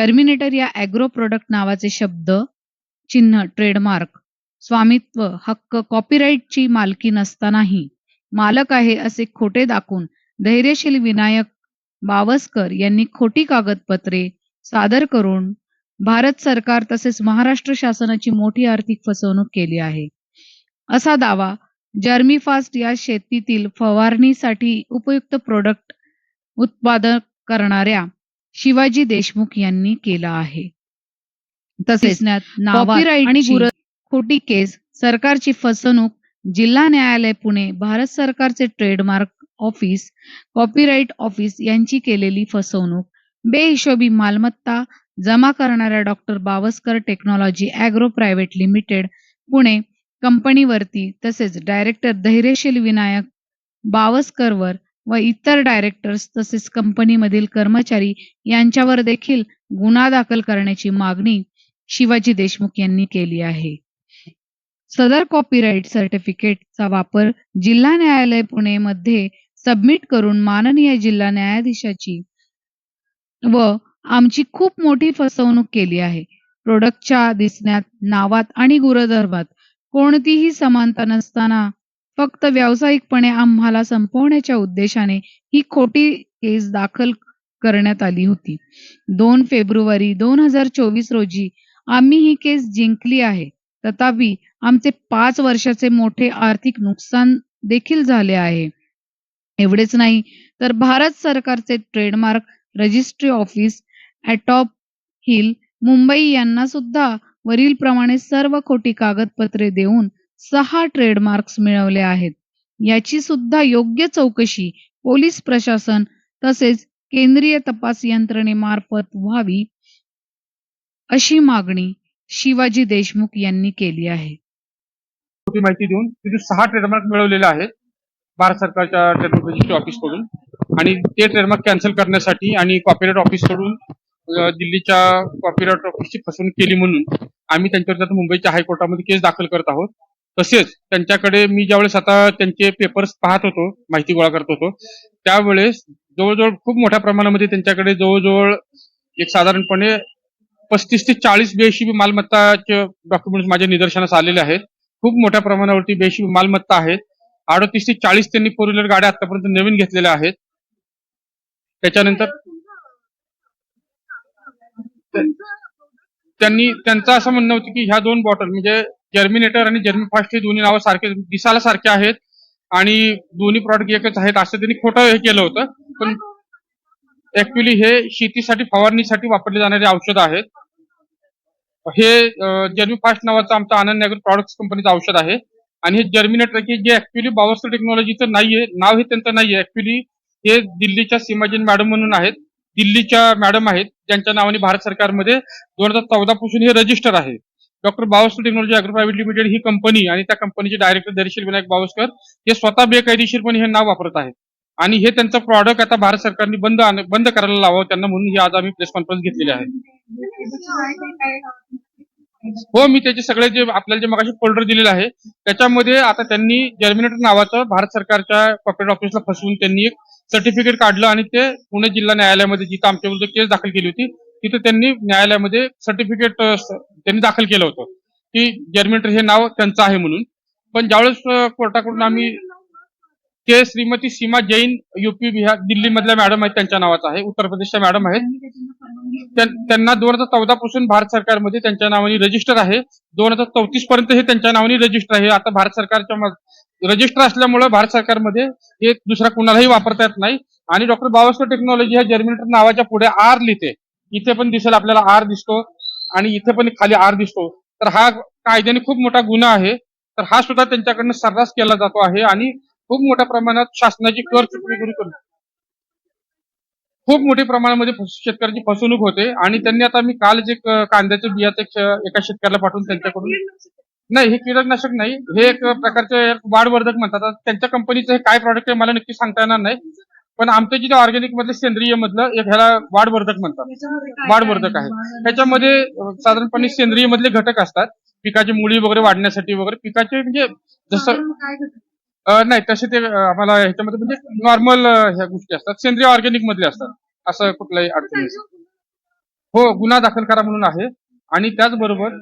Germinator या agro product नावाचे शब्द चिन्ह ट्रेडमार्क स्वामित्व हक्क कॉपीराईटची मालकी नसतानाही मालक आहे असे खोटे दाखवून धैर्यशील विनायक बावस्कर यांनी खोटी कागदपत्रे सादर करून भारत सरकार तसेच महाराष्ट्र शासनाची मोठी आर्थिक फसवणूक केली आहे. असा दावा जर्मीफास्ट या शेतीतील फवारणीसाठी उपयुक्त प्रोडक्ट उत्पादन करणाऱ्या शिवाजी देशमुख यांनी केला आहे. तसेच आणि खोटी केस सरकारची फसवणूक जिल्हा न्यायालय पुणे भारत सरकारचे ट्रेडमार्क ऑफिस कॉपीराईट ऑफिस यांची केलेली फसवणूक बेहिशोबी मालमत्ता जमा करणाऱ्या doctor Bawaskar technology agro private limited Pune कंपनीवरती तसेच डायरेक्टर धैर्यशील विनायक बावस्करवर व इतर डायरेक्टर्स तसेच कंपनीमधील कर्मचारी यांच्यावर देखील गुन्हा दाखल करण्याची मागणी शिवाजी देशमुख यांनी केली आहे. सदर कॉपीराईट सर्टिफिकेटचा वापर जिल्हा न्यायालय पुणे मध्ये सबमिट करून माननीय जिल्हा न्यायाधीशाची व आमची खूप मोठी फसवणूक केली आहे. प्रोडक्टच्या दिसण्यात नावात आणि गुणधर्मात कोणतीही समानता नसताना फक्त व्यावसायिकपणे आम्हाला संपवण्याच्या उद्देशाने ही खोटी केस दाखल करण्यात आली होती. दोन फेब्रुवारी दोन हजार चोवीस रोजी आम्ही ही केस जिंकली आहे. तथापि आमचे पाच वर्षाचे मोठे आर्थिक नुकसान देखील झाले आहे. एवढेच नाही तर भारत सरकारचे trademark registry office Antop hill Mumbai यांना सुद्धा वरील प्रमाणे सर्व खोटी कागदपत्रे देऊन सहा ट्रेडमार्क्स मिळवले आहेत. याची सुद्धा योग्य चौकशी पोलीस प्रशासन तसेच केंद्रीय तपास यंत्रणेमार्फत व्हावी अशी मागणी शिवाजी देशमुख यांनी केली आहे. खोटी माहिती देऊन तिथे सहा ट्रेडमार्क मिळवलेले आहेत भारत सरकारच्या ट्रेडमार्क रजिस्ट्री ऑफिसकडून. आणि ते ट्रेडमार्क कॅन्सल करण्यासाठी आणि कॉपीराईट ऑफिसकडून दिल्लीच्या कॉपीराईट ऑफिसची फसवणूक केली म्हणून आम्ही त्यांच्यावर मुंबईच्या हायकोर्टामध्ये केस दाखल करत आहोत. तसेच त्यांच्याकडे मी ज्यावेळेस आता त्यांचे पेपर्स पाहत होतो माहिती गोळा करत होतो त्यावेळेस जवळजवळ खूप मोठ्या प्रमाणामध्ये त्यांच्याकडे जवळजवळ एक साधारणपणे पस्तीस ते चाळीस बेशिबी मालमत्ताचे डॉक्युमेंट्स माझ्या निदर्शनास आलेले आहेत. खूप मोठ्या प्रमाणावरती बेशिबी मालमत्ता आहेत. अडतीस ते चाळीस त्यांनी फोर व्हीलर गाड्या आतापर्यंत नवीन घेतलेल्या आहेत. त्याच्यानंतर त्यांनी त्यांचं असं म्हणणं होतं की ह्या दोन बॉटल म्हणजे जर्मिनेटर आणि जर्मी फास्ट हे दोन्ही नावं सारखे दिसायला सारखे आहेत. आणि दोन्ही प्रॉडक्ट एकच आहेत असं त्यांनी खोटं हे केलं होतं. पण ऍक्च्युली हे शेतीसाठी फवारणीसाठी वापरले जाणारे औषध आहेत. हे जर्मी फास्ट नावाचं आमचं आनंद नगर प्रॉडक्ट कंपनीचं औषध आहे. आणि हे जर्मिनेटर की जे ऍक्च्युली बावस्कर टेक्नॉलॉजीचं नाहीये नाव हे त्यांचं नाहीये. ऍक्च्युली हे दिल्लीच्या सीमाजीन मॅडम म्हणून आहेत. दिल्लीच्या मॅडम आहेत ज्यांच्या नावाने भारत सरकारमध्ये दोन हजार चौदा पासून हे रजिस्टर आहे. Doctor Bawaskar technology agro private limited ही कंपनी आणि त्या कंपनीचे डायरेक्टर दर्शील विनायक बावस्कर हे स्वतः बेकायदेशीरपणे हे नाव वापरत आहेत. आणि हे त्यांचं प्रॉडक्ट आता भारत सरकारने बंद बंद करायला लावावं त्यांना म्हणून ही आज आम्ही प्रेस कॉन्फरन्स घेतलेली आहे. हो मी त्याचे सगळे जे आपल्याला जे मगाशी फोल्डर दिलेले आहे त्याच्यामध्ये आता त्यांनी जर्मिनेटर नावाचं भारत सरकारच्या कॉर्पोरेट ऑफिसला फसवून त्यांनी एक सर्टिफिकेट काढलं आणि ते पुणे जिल्हा न्यायालयामध्ये जिथं आमच्या विरुद्ध केस दाखल केली होती तिथे त्यांनी न्यायालयामध्ये सर्टिफिकेट त्यांनी दाखल केलं होतं. की जर्मिनेटर हे नाव त्यांचं आहे म्हणून. पण ज्यावेळेस कोर्टाकडून आम्ही ते श्रीमती सीमा जैन युपी बिहार दिल्ली मधल्या मॅडम आहेत त्यांच्या नावाचं आहे. उत्तर प्रदेशच्या मॅडम आहेत. त्यांना दोन हजार चौदा पासून भारत सरकारमध्ये त्यांच्या नावाने रजिस्टर आहे. दोन हजार चौतीस पर्यंत हे त्यांच्या नावाने रजिस्टर आहे. आता भारत सरकारच्या रजिस्टर असल्यामुळे भारत सरकारमध्ये हे दुसरा कुणालाही वापरता येत नाही. आणि डॉक्टर बाबासाहेब टेक्नॉलॉजी ह्या जर्मिनेटर नावाच्या पुढे आर लिहिते. इथे पण दिसेल आपल्याला आर दिसतो. आणि इथे पण खाली आर दिसतो. तर हा कायद्याने खूप मोठा गुन्हा आहे. तर हा सुद्धा त्यांच्याकडनं सर्रास केला जातो आहे आणि खूप मोठ्या प्रमाणात शासनाची कर चुकवेगिरी करून खूप मोठ्या प्रमाणामध्ये शेतकऱ्यांची फसवणूक होते. आणि त्यांनी आता मी काल जे कांद्याचे कांद्याचं बियाचं एका शेतकऱ्याला पाठवून त्यांच्याकडून नाही हे कीटकनाशक नाही. हे एक प्रकारचे वाढवर्धक म्हणतात. त्यांच्या कंपनीचं हे काय प्रॉडक्ट आहे मला नक्की सांगता येणार नाही. पण आमचं जे ऑर्गॅनिक मधलं सेंद्रिय मधलं एक ह्याला वाढवर्धक म्हणतात. वाढवर्धक आहे. ह्याच्यामध्ये अं, साधारणपणे सेंद्रिय मधले घटक असतात. पिकाची मुळी वगैरे वाढण्यासाठी वगैरे. पिकाचे म्हणजे जसं नाही तसे ते आम्हाला ह्याच्यामध्ये म्हणजे नॉर्मल ह्या गोष्टी असतात. सेंद्रिय ऑर्गॅनिक मधले असतात. असं कुठलाही अडचण हो गुन्हा दाखल करा म्हणून आहे. आणि त्याचबरोबर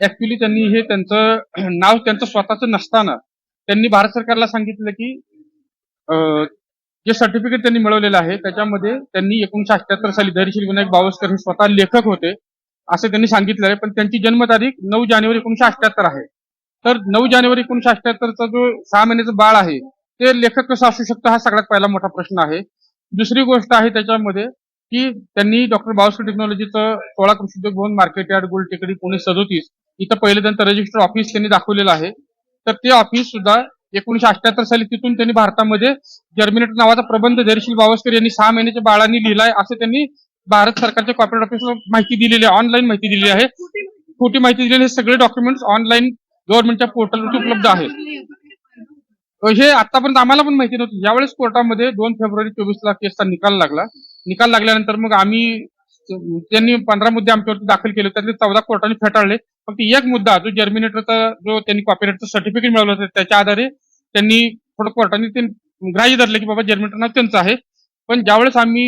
ऍक्च्युली त्यांनी हे त्यांचं नाव त्यांचं स्वतःचं नसताना त्यांनी भारत सरकारला सांगितलं की जे सर्टिफिकेट त्यांनी मिळवलेलं आहे त्याच्यामध्ये त्यांनी एकोणीशे अठ्याहत्तर साली धैर्यशील विनायक बावस्कर हे स्वतः लेखक होते असं त्यांनी सांगितलं आहे. पण त्यांची जन्मतारीख नऊ जानेवारी एकोणीशे अठ्याहत्तर आहे. तर नऊ जानेवारी एकोणीशे अठ्याहत्तरचा जो सहा महिन्याचं बाळ आहे ते लेखक कसं असू शकतं हा सगळ्यात पहिला मोठा प्रश्न आहे. दुसरी गोष्ट आहे त्याच्यामध्ये की त्यांनी डॉक्टर बावस्कर टेक्नॉलॉजीचं सोळा कृषी उद्योग भवन मार्केट यार्ड गोल्ड टेकडी पुणे सदोतीस इथं पहिले त्यांचं रजिस्टर ऑफिस त्यांनी दाखवलेलं आहे. तर ते ऑफिस सुद्धा एकोणीशे अठ्याहत्तर साली तिथून त्यांनी भारतामध्ये जर्मिनेटर नावाचा प्रबंध धैर्यशील बावस्कर यांनी सहा महिन्याच्या बाळांनी लिहिलाय असं त्यांनी भारत सरकारच्या कॉर्पोरेट ऑफिसला माहिती दिलेली आहे ऑनलाईन माहिती दिलेली आहे. खोटी माहिती दिलेली हे सगळे डॉक्युमेंट्स ऑनलाईन गव्हर्नमेंटच्या पोर्टलवरती उपलब्ध आहेत. हे आतापर्यंत आम्हाला पण माहिती नव्हती. यावेळेस कोर्टामध्ये दोन फेब्रुवारी चोवीसला केसचा निकाल लागला. निकाल लागल्यानंतर मग आम्ही त्यांनी पंधरा मुद्दे आमच्यावरती दाखल केले त्यातले चौदा कोर्टाने फेटाळले. फक्त एक मुद्दा जो जर्मिनेटरचा जो त्यांनी कॉपीराईटचं सर्टिफिकेट मिळवलं होतं त्याच्या आधारे त्यांनी थोडं कोर्टाने ते ग्राह्य धरले की बाबा जर्मिनेटर नाव त्यांचं आहे. पण ज्यावेळेस आम्ही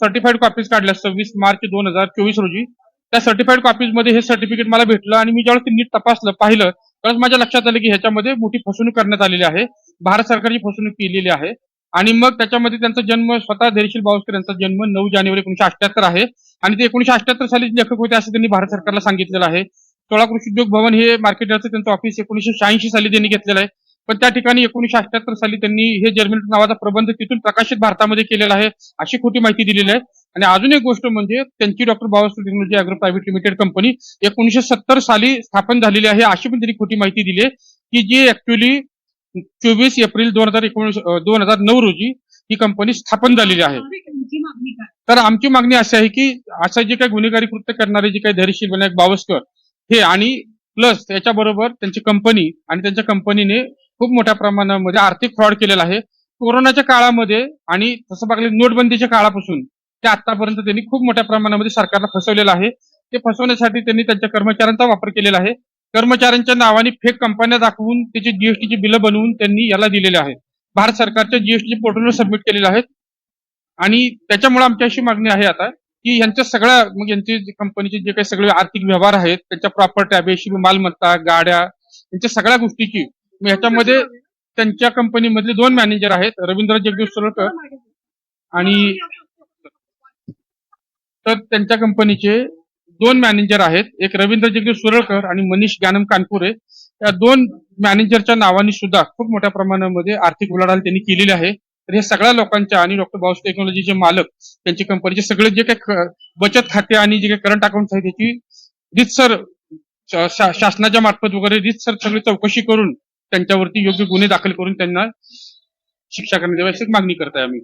सर्टिफाईड कॉपीज काढल्या सव्वीस मार्च दोन हजार चोवीस रोजी त्या सर्टिफाईड कॉपीजमध्ये हे सर्टिफिकेट मला भेटलं आणि मी ज्यावेळेस ते नीट तपासलं पाहिलं त्यावेळेस माझ्या लक्षात आलं की ह्याच्यामध्ये मोठी फसवणूक करण्यात आलेली आहे. भारत सरकारची फसवणूक केलेली आहे. आणि मग त्याच्यामध्ये त्यांचा जन्म स्वतः धैर्यशील बावस्कर यांचा जन्म नऊ जानेवारी एकोणीशे अठ्याहत्तर आहे. आणि ते एकोणीशे अठ्याहत्तर साली लेखक होते असं त्यांनी भारत सरकारला सांगितलेलं आहे. सोळा कृषी उद्योग भवन हे मार्केटचं त्यांचं ऑफिस एकोणीशे शहाऐंशी साली त्यांनी घेतलेलं आहे. पण त्या ठिकाणी एकोणीशे अठ्याहत्तर साली त्यांनी हे जर्मिनेट नावाचा प्रबंध तिथून प्रकाशित भारतामध्ये केलेला आहे अशी खोटी माहिती दिलेली आहे. आणि अजून एक गोष्ट म्हणजे त्यांची doctor Babasaheb technology agro private limited company एकोणीशे सत्तर साली स्थापन झालेली आहे अशी पण त्यांनी खोटी माहिती दिली आहे की जी ऍक्च्युली चोवीस एप्रिल दोन हजार एकोणीस दोन हजार नऊ रोजी ही कंपनी स्थापन झालेली आहे. तर आमची मागणी अशी आहे की असं जे काही गुन्हेगारी कृत्य करणारे जे काही धैर्यशील विनायक बावस्कर हे आणि प्लस त्याच्याबरोबर त्यांची कंपनी आणि त्यांच्या कंपनीने खूप मोठ्या प्रमाणामध्ये आर्थिक फ्रॉड केलेला आहे. कोरोनाच्या काळामध्ये आणि तसं बघायला नोटबंदीच्या काळापासून ते आतापर्यंत त्यांनी खूप मोठ्या प्रमाणामध्ये सरकारला फसवलेलं आहे. ते फसवण्यासाठी त्यांनी त्यांच्या कर्मचाऱ्यांचा वापर केलेला आहे. कर्मचाऱ्यांच्या नावाने फेक कंपन्या दाखवून त्याची जीएसटीची बिलं बनवून त्यांनी याला दिलेले आहेत. भारत सरकारच्या जीएसटी पोर्टलवर सबमिट केलेले आहेत. आणि त्याच्यामुळे आमची अशी मागणी आहे आता की यांच्या सगळ्या मग यांचे कंपनीचे जे काही सगळे आर्थिक व्यवहार आहेत त्यांच्या प्रॉपर्टी बेशी मालमत्ता गाड्या यांच्या सगळ्या गोष्टीची. मग ह्याच्यामध्ये त्यांच्या कंपनीमधले दोन मॅनेजर आहेत रवींद्र जगदीश सोलकर आणि तर त्यांच्या कंपनीचे दोन मॅनेजर आहेत. एक रवींद्र जगदीश सुरळकर आणि मनीष ज्ञानम कानपुरे. या दोन मॅनेजरच्या नावाने सुद्धा खूप मोठ्या प्रमाणामध्ये आर्थिक उलाढाल त्यांनी केलेली आहे. तर हे सगळ्या लोकांच्या आणि डॉक्टर बाऊस टेक्नॉलॉजीचे मालक त्यांची कंपनीचे सगळे जे काही बचत खाते आणि जे काही करंट अकाउंट आहे त्याची रितसर शा- शासनाच्या मार्फत वगैरे रितसर सगळी चौकशी करून त्यांच्यावरती योग्य गुन्हे दाखल करून त्यांना शिक्षा करण्याची मागणी करताय आम्ही.